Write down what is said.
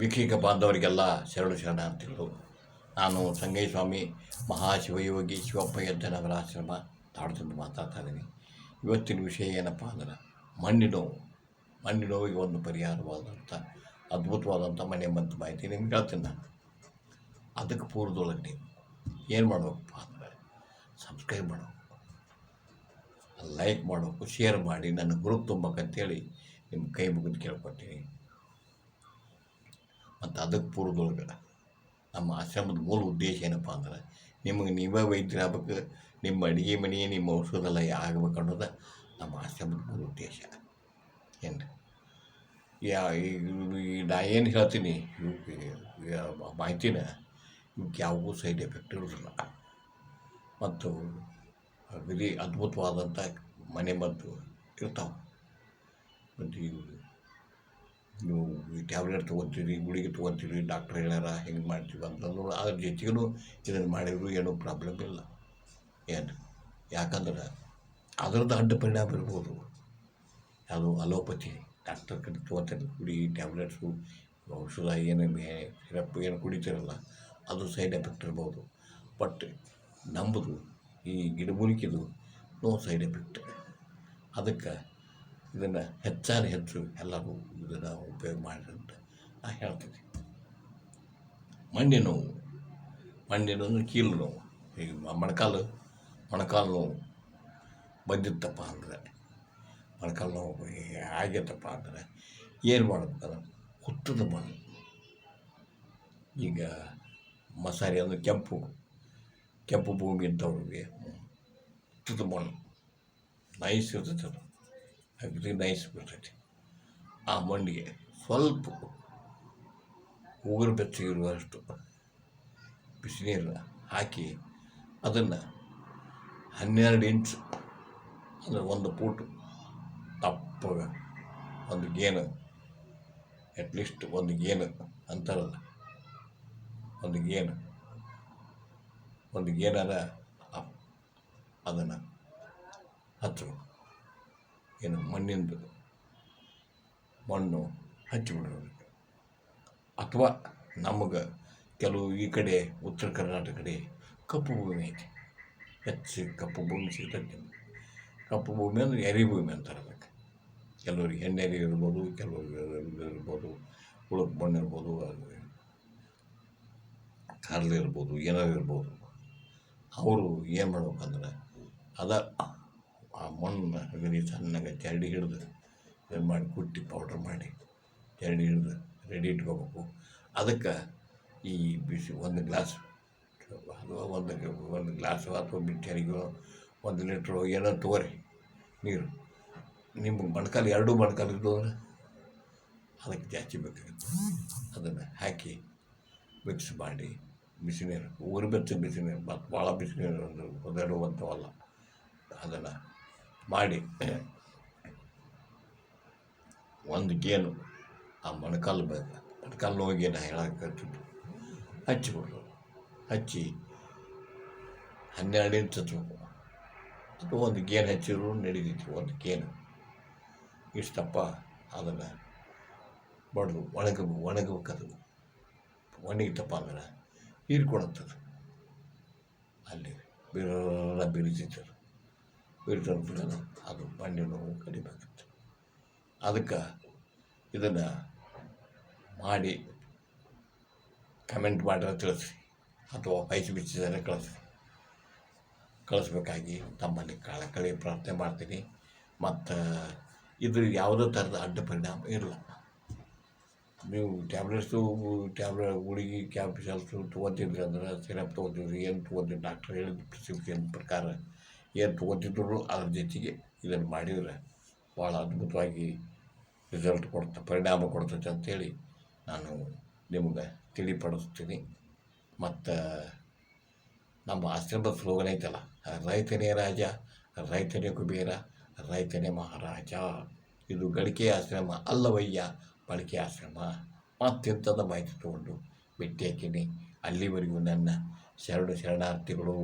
ವೀಕ್ಷಕ ಬಾಂಧವರಿಗೆಲ್ಲ ಶರಣು ಶರಣಾರ್ಥಿಗಳು. ನಾನು ಸಂಗೈ ಸ್ವಾಮಿ ಮಹಾಶಿವಯೋಗಿ ಶಿವಪ್ಪ ಯಜ್ಜನವರ ಆಶ್ರಮ ತಾಡ್ತಂದು ಮಾತಾಡ್ತಾ ಇದ್ದೀನಿ. ಇವತ್ತಿನ ವಿಷಯ ಏನಪ್ಪ ಅಂದ್ರೆ ಮಣ್ಣು ನೋವು. ಮಣ್ಣು ನೋವಿಗೆ ಒಂದು ಪರಿಹಾರವಾದಂಥ ಅದ್ಭುತವಾದಂಥ ಮನೆ ಮತ್ತು ಮಾಹಿತಿ ನಿಮ್ಗೆ ಹೇಳ್ತೀನಿ ನಾನು. ಅದಕ್ಕೆ ಪೂರ್ವದೊಳಗೆ ನೀವು ಏನು ಮಾಡಬೇಕಪ್ಪ ಅಂದರೆ ಸಬ್ಸ್ಕ್ರೈಬ್ ಮಾಡಬೇಕು ಲೈಕ್ ಮಾಡಬೇಕು ಶೇರ್ ಮಾಡಿ. ನನ್ನ ಗ್ರೂಪ್ ತುಂಬಕ್ಕಂತೇಳಿ ನಿಮ್ಮ ಕೈ ಮುಗಿದು ಕೇಳ್ಕೊತೀನಿ. ಮತ್ತು ಅದಕ್ಕೆ ಪೂರ್ವದೊಳಗೆ ನಮ್ಮ ಆಶ್ರಮದ ಮೂಲ ಉದ್ದೇಶ ಏನಪ್ಪ ಅಂದ್ರೆ ನಿಮಗೆ ನೀವೇ ವೈದ್ಯರಾಗಬೇಕು ನಿಮ್ಮ ಅಡುಗೆ ಮನೆ, ನಿಮ್ಮ ಔಷಧಾಲಯ ಆಗಬೇಕು ಅನ್ನೋದು ನಮ್ಮ ಆಶ್ರಮದ ಮೂಲ ಉದ್ದೇಶ. ಏನು? ಯಾ ನಾ ಏನು ಹೇಳ್ತೀನಿ ಮಾಹಿತಿನ ಇವಕ್ಕೆ ಯಾವುದೂ ಸೈಡ್ ಎಫೆಕ್ಟ್ ಇರೋದಿಲ್ಲ. ಮತ್ತು ಅಗದಿ ಅದ್ಭುತವಾದಂಥ ಮನೆ ಮದ್ದು ಇರ್ತಾವೆ. ಮತ್ತು ಇವು ನೀವು ಟ್ಯಾಬ್ಲೆಟ್ ತೊಗೊತೀರಿ, ಗುಳಿಗೆ ತೊಗೊತೀರಿ, ಡಾಕ್ಟ್ರ್ ಹೇಳ್ಯಾರ, ಹೆಂಗೆ ಮಾಡ್ತೀವಿ ಅಂತಂದ್ರು ಅದ್ರ ಜೊತೆಗೂ ಇದನ್ನು ಮಾಡಿದ್ರು ಏನೂ ಪ್ರಾಬ್ಲಮ್ ಇಲ್ಲ. ಏನು? ಯಾಕಂದ್ರೆ ಅದರದ್ದು ಅಡ್ಡ ಪರಿಣಾಮ ಇರ್ಬೋದು. ಅದು ಅಲೋಪತಿ, ಡಾಕ್ಟರ್ ಕಡೆ ತೊಗೋತಾರೆ ಗುಳಿಗೆ ಟ್ಯಾಬ್ಲೆಟ್ಸು, ಔಷಧ ಏನು ಸಿರಪ್, ಏನು ಕುಡಿತೀರಲ್ಲ, ಅದು ಸೈಡ್ ಎಫೆಕ್ಟ್ ಇರ್ಬೋದು. ಬಟ್ ನಂಬುದು ಈ ಗಿಡಮೂಲಿಕೆದು ನೋ ಸೈಡ್ ಎಫೆಕ್ಟ್. ಅದಕ್ಕೆ ಇದನ್ನು ಹೆಚ್ಚಾನು ಹೆಚ್ಚು ಎಲ್ಲರೂ ಇದನ್ನು ಉಪಯೋಗ ಮಾಡಿರಿ ಅಂತ ನಾ ಹೇಳ್ತೀನಿ. ಮಂಡಿ ನೋವು ಮಂಡಿ ನೋವು ಕೀಲು ನೋವು ಈಗ ಮೊಣಕಾಲು ಮೊಣಕಾಲು ನೋವು ಬಂದಿತ್ತಪ್ಪ ಅಂದರೆ ಮೊಣಕಾಲು ನೋವು ಆಗೈತಪ್ಪ ಅಂದರೆ ಏನು ಮಾಡ್ಬೇಕಲ್ಲ ಹುತ್ತದ ಮಣ್ಣು. ಈಗ ಮಸಾರಿ ಅಂದರೆ ಕೆಂಪು ಕೆಂಪು ಭೂಮಿ ಇದ್ದವ್ರಿಗೆ ಹುತ್ತದ ಮಣ್ಣು. ನೈಸ್ ಇರ್ತೈತೆ ಅದು ಅಗದಿ ನೈಸ್ ಬರ್ತೈತಿ ಆ ಮಣ್ಣಿಗೆ ಸ್ವಲ್ಪ ಉಗುರು ಬೆಚ್ಚಗಿರುವಷ್ಟು ಬಿಸಿನೀರನ್ನ ಹಾಕಿ ಅದನ್ನು ಹನ್ನೆರಡು ಇಂಚ್ ಅಂದರೆ ಒಂದು ಫೂಟು ತಪ್ಪಗ ಒಂದು ಗೇನು ಅಟ್ಲೀಸ್ಟ್ ಒಂದು ಗೇನು ಅಂತಾರಲ್ಲ ಒಂದು ಗೇನು, ಒಂದು ಗೇನಾರ ಅದನ್ನು ಹಚ್ಚಬೇಕು. ಏನು ಮಣ್ಣಿಂದು ಮಣ್ಣು ಹಚ್ಚಿಬಿಡಬೇಕು ಅಥವಾ ನಮಗೆ ಕೆಲವು ಈ ಕಡೆ ಉತ್ತರ ಕರ್ನಾಟಕ ಕಡೆ ಕಪ್ಪು ಭೂಮಿ ಐತಿ. ಹೆಚ್ಚು ಕಪ್ಪು ಭೂಮಿ ಸಿಗ್ತೈತಿ ಕಪ್ಪು ಭೂಮಿ ಅಂದರೆ ಎರಿ ಭೂಮಿ ಅಂತಾರೆ ಅದಕ್ಕೆ ಕೆಲವ್ರಿಗೆ ಹೆಣ್ಣೆರಿ ಇರ್ಬೋದು, ಕೆಲವ್ರಿಗೆ ಇರ್ಬೋದು ಉಳುಕ್ ಮಣ್ಣು ಇರ್ಬೋದು, ಅದು ಇರ್ಬೋದು, ಏನಾರು ಇರ್ಬೋದು. ಅವರು ಏನು ಮಾಡ್ಬೇಕಂದ್ರೆ ಅದ ಆ ಮಣ್ಣು ಅಗದಿ ಸಣ್ಣಗೆ ಚರಡಿ ಹಿಡಿದು ಇದನ್ನು ಮಾಡಿ ಕುಟ್ಟಿ ಪೌಡ್ರ್ ಮಾಡಿ ಚರಡಿ ಹಿಡಿದು ರೆಡಿ ಇಟ್ಕೋಬೇಕು. ಅದಕ್ಕೆ ಈ ಬಿಸಿ ಒಂದು ಗ್ಲಾಸ್ ಅಥವಾ ಒಂದು ಒಂದು ಗ್ಲಾಸು ಅಥವಾ ಬಿಟ್ಟರಿಗೋ ಒಂದು ಲೀಟ್ರು ಏನೋ ತಗೋರಿ ನೀರು. ನಿಮ್ಮ ಮೊಣಕಾಲು ಎರಡೂ ಮೊಣಕಾಲು ಇದ್ದು ಅಂದರೆ ಅದಕ್ಕೆ ಜಾಸ್ತಿ ಬೇಕಾಗುತ್ತೆ. ಅದನ್ನು ಹಾಕಿ ಮಿಕ್ಸ್ ಮಾಡಿ ಬಿಸಿನೀರು ಊರು ಬೆಚ್ಚ ಬಿಸಿನೀರು ಮತ್ತು ಭಾಳ ಬಿಸಿನೀರು ಒಂದು ಒದಡುವಂಥವಲ್ಲ ಅದನ್ನು ಮಾಡಿ, ಒಂದು ಗೇನು ಆ ಮೊಣಕಾಲು ಬ ಮೊಣಕಾಲು ಹೋಗಿ ನಾ ಹೇಳಕತ್ತಿದ್ದು. ಹಚ್ಚಿಬಿಡ್ರು ಹಚ್ಚಿ ಹನ್ನೆರಡು ಇಂಚ್ ಹಚ್ಬೇಕು. ಅದು ಒಂದು ಗೇನು ಹಚ್ಚಿದ್ರು ನಡೀತಿತ್ತು, ಒಂದು ಗೇನು. ಇಷ್ಟಪ್ಪ, ಅದನ್ನು ಬಡ್ದು ಒಣಗ ಒಣಗಬೇಕದು. ಒಣಗಿತಪ್ಪ ಅಂದ್ರೆ ಹೀರ್ಕೊಡತ್ತದು ಅಲ್ಲಿ ಬಿರ ಬಿರಿತೈತೆ ಅದು ಬಿರಿತಂದ್ರೆ ಅದು ಮಂಡಿ ನೋವು ಕಡಿಮೆ ಆಗುತ್ತೆ. ಅದಕ್ಕೆ ಇದನ್ನು ಮಾಡಿ ಕಮೆಂಟ್ ಮಾಡಿದ್ರೆ ತಿಳಿಸ್ರಿ ಅಥವಾ ಪೈಸೆ ಬಿಚ್ಚಿದರೆ ಕಳಿಸ್ರಿ ಕಳಿಸ್ಬೇಕಾಗಿ ತಮ್ಮಲ್ಲಿ ಕಳಕಳಿ ಪ್ರಾರ್ಥನೆ ಮಾಡ್ತೀನಿ. ಮತ್ತು ಇದು ಯಾವುದೇ ಥರದ ಅಡ್ಡ ಪರಿಣಾಮ ಇರಲ್ಲ. ನೀವು ಟ್ಯಾಬ್ಲೆಟ್ಸು ಟ್ಯಾಬ್ಲೆಟ್ ಗುಳಿಗೆ ಕ್ಯಾಪ್ಸಲ್ಸು ತೊಗೋತಿದ್ರಿ ಅಂದ್ರೆ, ಸಿರಪ್ ತೊಗೋತಿದ್ರಿ ಏನು ತೊಗೊತೀವಿ ಡಾಕ್ಟ್ರ್ ಹೇಳಿದ ಪ್ರಿಸ್ಕ್ರಿಪ್ಷನ್ ಪ್ರಕಾರ ಏನು ತೊಗೊತಿದ್ರು ಅದ್ರ ಜೊತೆಗೆ ಇದನ್ನು ಮಾಡಿದರೆ ಭಾಳ ಅದ್ಭುತವಾಗಿ ರಿಸಲ್ಟ್ ಕೊಡ್ತ, ಪರಿಣಾಮ ಕೊಡ್ತೈತೆ ಅಂತೇಳಿ ನಾನು ನಿಮ್ಗೆ ತಿಳಿಪಡಿಸ್ತೀನಿ. ಮತ್ತು ನಮ್ಮ ಆಶ್ರಮದ ಸ್ಲೋಗನ್ ಐತಲ್ಲ, ರೈತನೇ ರಾಜ, ರೈತನೇ ಕುಬೇರ, ರೈತನೇ ಮಹಾರಾಜ ಇದು ಗಳಿಕೆ ಆಶ್ರಮ ಅಲ್ಲವಯ್ಯ, ಬಳಕೆ ಆಶ್ರಮ. ಮತ್ತಿಂಥದ ಮಾಹಿತಿ ತೊಗೊಂಡು ಬಿಟ್ಟಿ ಹಾಕೀನಿ. ಅಲ್ಲಿವರೆಗೂ ನನ್ನ ಶರಣು ಶರಣಾರ್ಥಿಗಳು